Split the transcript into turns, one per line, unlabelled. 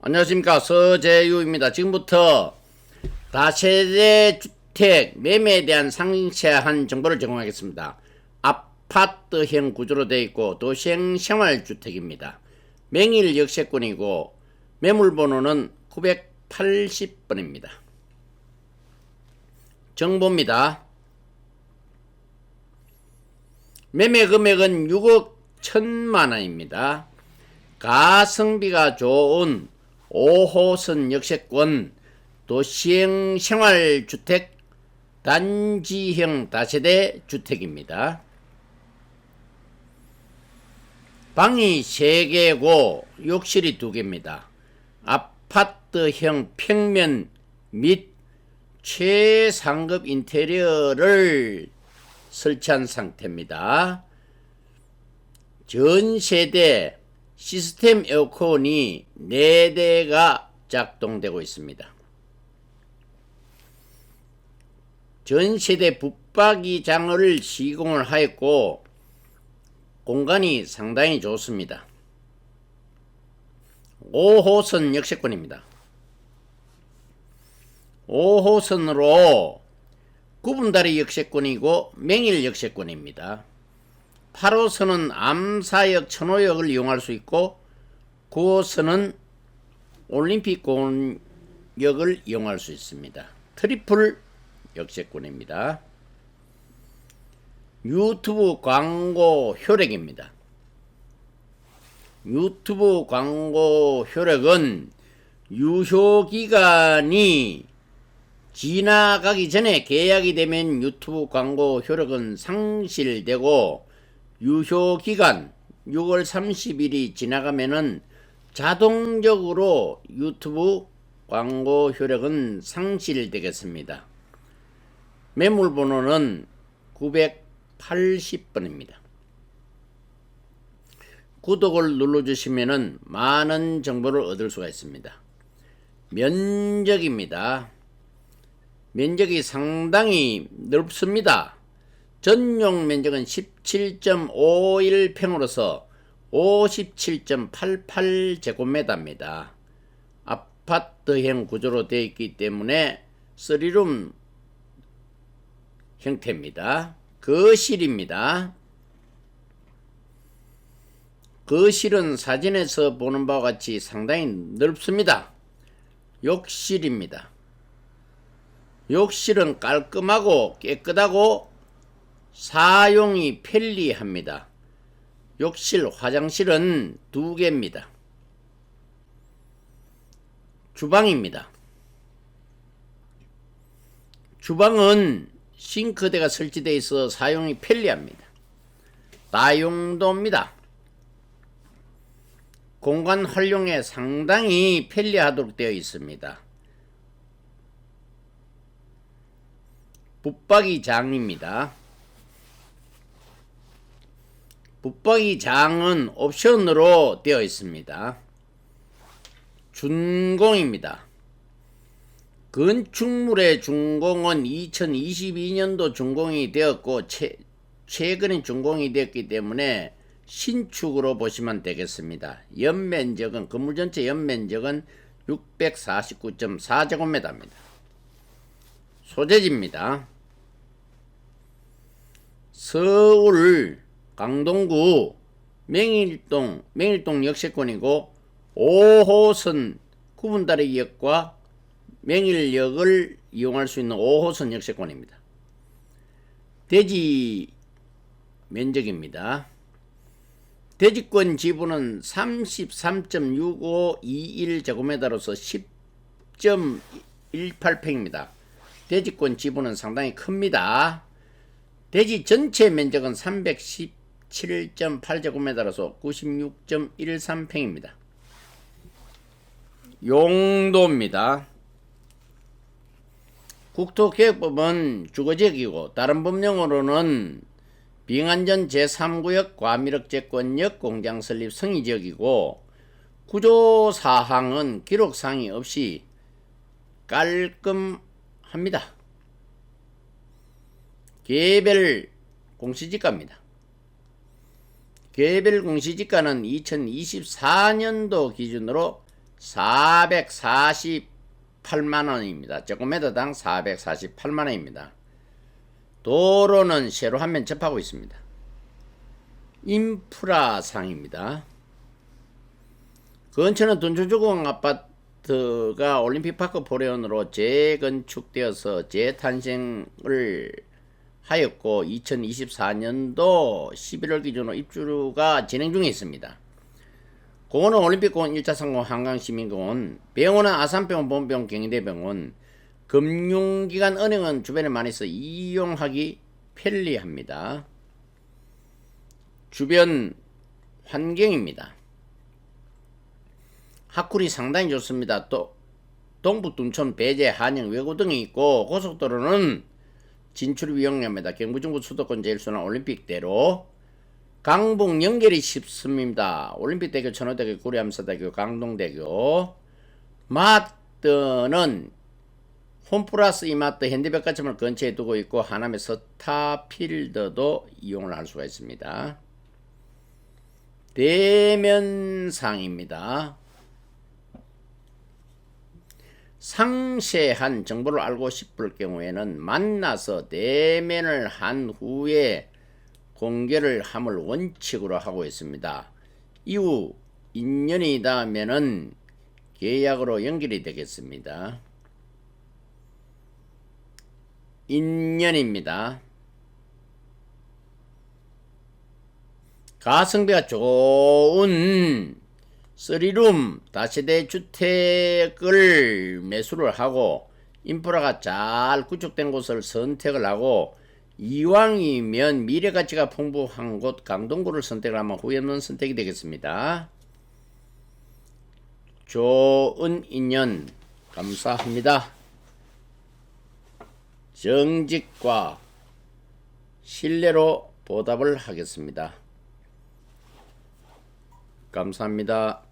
안녕하십니까 서재유입니다. 지금부터 다세대 주택 매매에 대한 상세한 정보를 제공하겠습니다. 아파트형 구조로 되어 있고 도시형 생활주택입니다. 명일 역세권이고 매물번호는 980번입니다. 정보입니다. 매매 금액은 6억 1천만 원입니다. 가성비가 좋은 5호선 역세권 도시형 생활주택 단지형 다세대 주택입니다. 방이 3개고 욕실이 2개입니다. 아파트형 평면 및 최상급 인테리어를 설치한 상태입니다. 전 세대 시스템 에어컨이 4대가 작동되고 있습니다. 전 세대 붙박이 장을 시공을 하였고 공간이 상당히 좋습니다. 5호선 역세권입니다. 5호선으로 구분다리 역세권이고 맹일 역세권입니다. 8호선은 암사역 천호역을 이용할 수 있고 9호선은 올림픽공원역을 이용할 수 있습니다. 트리플 역세권입니다. 유튜브 광고 효력입니다. 유튜브 광고 효력은 유효 기간이 지나가기 전에 계약이 되면 유튜브 광고 효력은 상실되고 유효 기간 6월 30일이 지나가면은 자동적으로 유튜브 광고 효력은 상실되겠습니다. 매물 번호는 980번입니다. 구독을 눌러주시면 많은 정보를 얻을 수가 있습니다. 면적입니다. 면적이 상당히 넓습니다. 전용 면적은 17.51평으로서 57.88제곱미터입니다. 아파트형 구조로 되어 있기 때문에 3룸 형태입니다. 거실입니다. 거실은 사진에서 보는 바와 같이 상당히 넓습니다. 욕실입니다. 욕실은 깔끔하고 깨끗하고 사용이 편리합니다. 욕실, 화장실은 두 개입니다. 주방입니다. 주방은 싱크대가 설치되어 있어 사용이 편리합니다. 다용도입니다. 공간 활용에 상당히 편리하도록 되어 있습니다. 붙박이 장입니다. 붙박이 장은 옵션으로 되어 있습니다. 준공입니다. 건축물의 준공은 2022년도 준공이 되었고 최, 최근에 준공이 되었기 때문에 신축으로 보시면 되겠습니다. 연면적은 건물 전체 연면적은 649.4제곱미터입니다. 소재지입니다. 서울 강동구 맹일동 맹일동 역세권이고 5호선 구분다리역과 맹일역을 이용할 수 있는 5호선 역세권입니다. 대지 면적입니다. 대지권 지분은 33.6521제곱미터로서 10.18평입니다. 대지권 지분은 상당히 큽니다. 대지 전체 면적은 317.8제곱미터로서 96.13평입니다. 용도입니다. 국토개혁법은 주거지역이고 다른 법령으로는 빙안전 제3구역 과미륵제권역 공장 설립 성의지역이고 구조사항은 기록사항이 없이 깔끔합니다. 개별 공시지가입니다. 개별 공시지가는 2024년도 기준으로 448만 원입니다. 제곱미터당 448만 원입니다. 도로는 세로 한 면 접하고 있습니다. 인프라상입니다. 근처는 둔촌주공 아파트가 올림픽파크 포레온으로 재건축되어서 재탄생을 하였고 2024년도 11월 기준으로 입주가 진행 중에 있습니다. 공원은 올림픽공원 1차 상공 한강시민공원, 병원은 아산병원, 본병, 경희대병원, 금융기관 은행은 주변에 많이 있어 이용하기 편리합니다. 주변 환경입니다. 학굴이 상당히 좋습니다. 또 동북 둔촌, 배제, 한영, 외고 등이 있고 고속도로는 진출이 유용합니다. 경부중부 수도권 제일순환 올림픽대로 강북 연결이 쉽습니다. 올림픽대교, 천호대교, 구리암사대교, 강동대교 마트는 홈플러스 이마트 현대백화점을 근처에 두고 있고 하남의 스타필드도 이용을 할 수가 있습니다. 대면상입니다. 상세한 정보를 알고 싶을 경우에는 만나서 대면을 한 후에 공개를 함을 원칙으로 하고 있습니다. 이후 인연이 닿으면은 계약으로 연결이 되겠습니다. 인연입니다. 가성비가 좋은 3룸 다세대 주택을 매수를 하고 인프라가 잘 구축된 곳을 선택을 하고 이왕이면 미래 가치가 풍부한 곳 강동구를 선택을 하면 후회 없는 선택이 되겠습니다. 좋은 인연 감사합니다. 정직과 신뢰로 보답을 하겠습니다. 감사합니다.